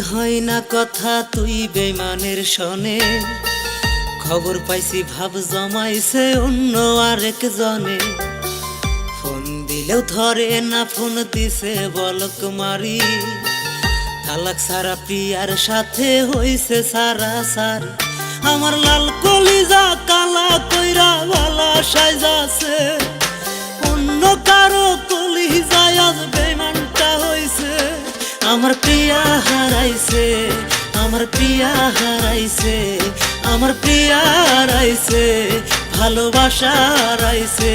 হয় না কথা, তুই বেমানের সনে। খবর পাইছি, ভাব জমাইছে অন্য আরেক জনে ফোন দিলেও ধরে না, ফোন দিছে বলক মারি। তালাক সারা প্রিয়ার সাথে হইছে সারা সারি। আমার লাল কলিজা কালা কইরা ভালা হারাইছে আমার প্রিয়া হারাইছে আমার প্রিয়া হারাইছে ভালোবাসা হারাইছে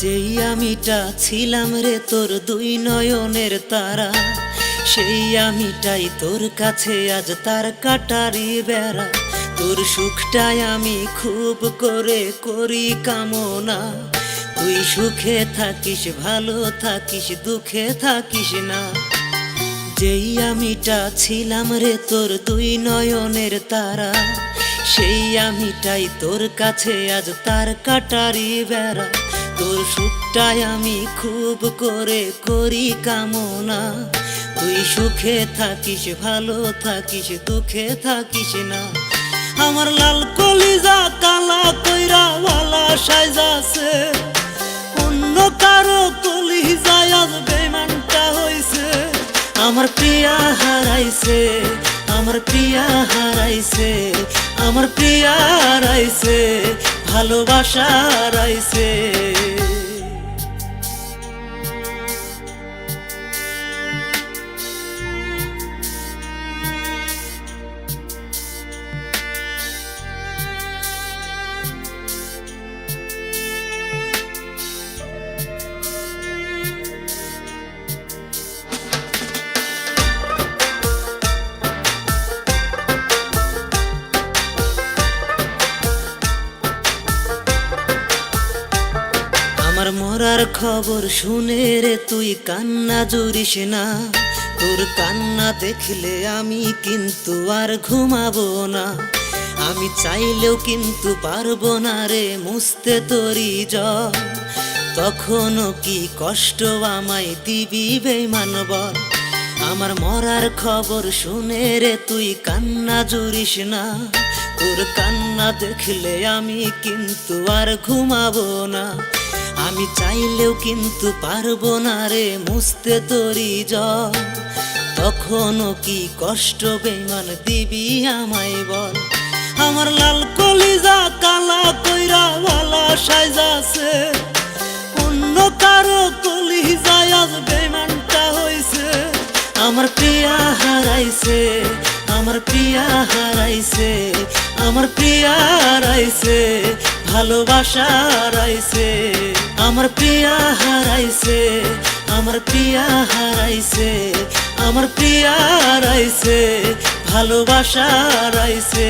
যেই আমিটা ছিলাম রে তোর দুই নয়নের তারা, সেই আমিটাই তোর কাছে আজ তার কাটারি বেড়া। তোর সুখটাই আমি খুব করে করি কামনা। তুই সুখে থাকিস, ভালো থাকিস, দুঃখে থাকিস না। যেই আমিটা ছিলাম রে তোর দুই নয়নের তারা, সেই আমিটাই তোর কাছে আজ তার কাটারি বেড়া। তোর সুখটাই আমি খুব করে করি কামনা। তুই সুখে থাকিস, ভালো থাকিস, দুঃখে থাকিস না। আমার লাল কলিজা কালা কইরা ভালা সাইজাছে অন্য কারও কলিজায় আজ বেমানটা হইছে। আমার প্রিয়া হারাইছে, আমার প্রিয়া হারাইছে, আমার প্রিয়া হারাইছে, ভালোবাসা হারাইছে। মরার খবর শুনে রে তুই কান্না জুরিস না। তোর কান্না দেখলে আমি কিন্তু আর ঘুমাবো না। আমি চাইলেও কিন্তু পারব না রে মুছতে তোরি জল তখনও কি কষ্ট আমায় দিবি বেমান বল আমার মরার খবর শুনে রে তুই কান্না জুরিস না। তোর কান্না দেখলে আমি কিন্তু আর ঘুমাবো না। আমি চাইলেও কিন্তু পারব না রে মুছতে তোরি জল। তখনও কি কষ্ট বেমান দিবি আমায় বল। আমার লাল কলিজা কালা কইরা ভালা সাইজাছে অন্য কারও কলিজায় আজ বেমানটা হইছে। আমার প্রিয়া হারাইছে, আমার প্রিয়া হারাইছে, আমার প্রিয়া হারাইছে, ভালোবাসা হারাইছে। আমার প্রিয়া হারাইছে আমার প্রিয়া হারাইছে আমার প্রিয়া হারাইছে ভালোবাসা হারাইছে।